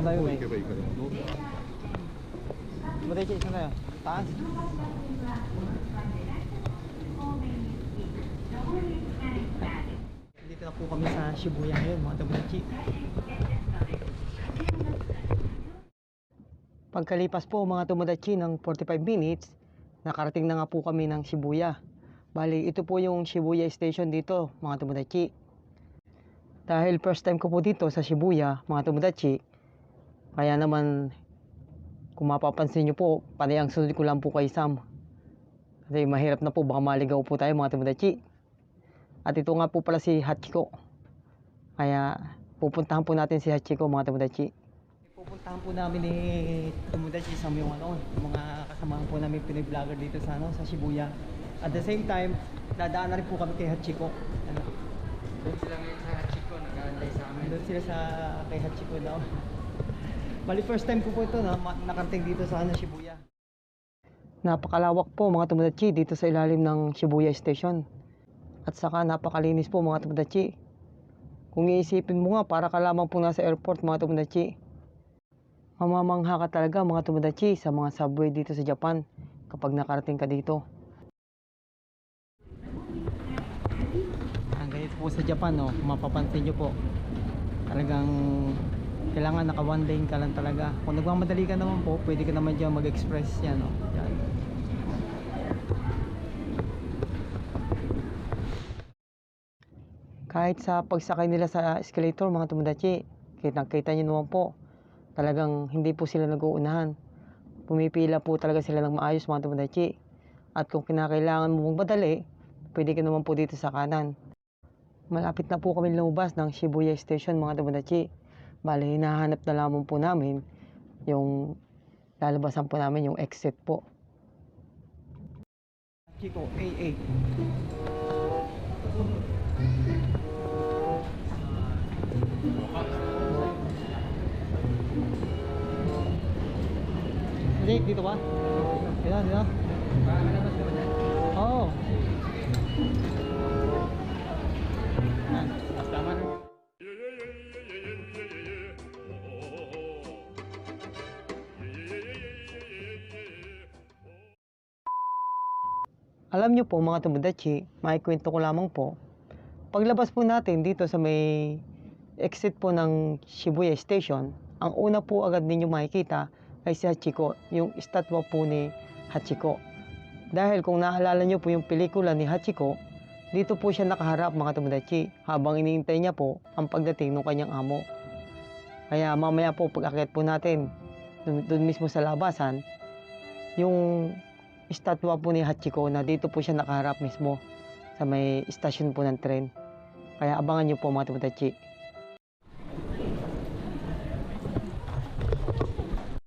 선 다요 메이 무대지 선 다요. 딴. dito na po kami sa Shibuya ngayon mga tabunachi Pagkalipas po mga tumudachi ng 45 minutes, nakarating na nga po kami ng Shibuya. Bali, ito po yung Shibuya Station dito mga tumudachi. Dahil first time ko po dito sa Shibuya mga tumudachi, kaya naman kung mapapansin nyo po, panay ang sunod ko lang po kay Sam. Kasi mahirap na po, baka maligaw po tayo mga Tomodachi. At ito nga po pala si Hachiko. Kaya pupuntahan po natin si Hachiko mga Tomodachi. Pupuntahan po namin ni Tomodachi Sam yung ano, yung mga kasamahan po namin Pinoy vlogger dito sa ano, sa Shibuya. At the same time, dadaan na rin po kami kay Hachiko. Ano, Doon sila ngayon sa Hachiko, nag-aantay sa amin. Doon sila sa kay Hachiko daw. Bali first time ko po ito na nakarating dito sa ano, Shibuya. Napakalawak po mga Tomodachi dito sa ilalim ng Shibuya Station. At saka napakalinis po mga Tomodachi. Kung iisipin mo nga para ka lamang po nasa airport mga Tomodachi. Mamamangha ka talaga mga Tomodachi sa mga subway dito sa Japan kapag nakarating ka dito. Ang ganito po sa Japan, no, kung mapapansin nyo po, talagang kailangan naka one lane ka lang talaga. Kung nagmamadali ka naman po, pwede ka naman dyan mag-express yan, no. Yan. Kahit sa pagsakay nila sa escalator, mga tumudachi, kitang-kita nyo naman po, talagang hindi po sila nag-uunahan. Pumipila po talaga sila ng maayos, mga tumudachi. At kung kinakailangan mo magmadali, pwede ka naman po dito sa kanan. Malapit na po kami lumabas ng Shibuya Station, mga tumudachi. Bale, hinahanap na lamang po namin yung lalabasan po namin yung exit po. Chico, AA. Hindi, dito ba? Dito, dito. Alam nyo po mga tumudachi, maikwento ko lamang po. Paglabas po natin dito sa may exit po ng Shibuya Station, ang una po agad ninyo makikita ay si Hachiko, yung estatwa po ni Hachiko. Dahil kung naalala nyo po yung pelikula ni Hachiko, dito po siya nakaharap mga tumudachi habang iniintay niya po ang pagdating ng kanyang amo. Kaya mamaya po pag akyat po natin dun, mismo sa labasan, yung estatwa po ni Hachiko na dito po siya nakaharap mismo sa may istasyon po ng tren. Kaya abangan niyo po mga tumudachi.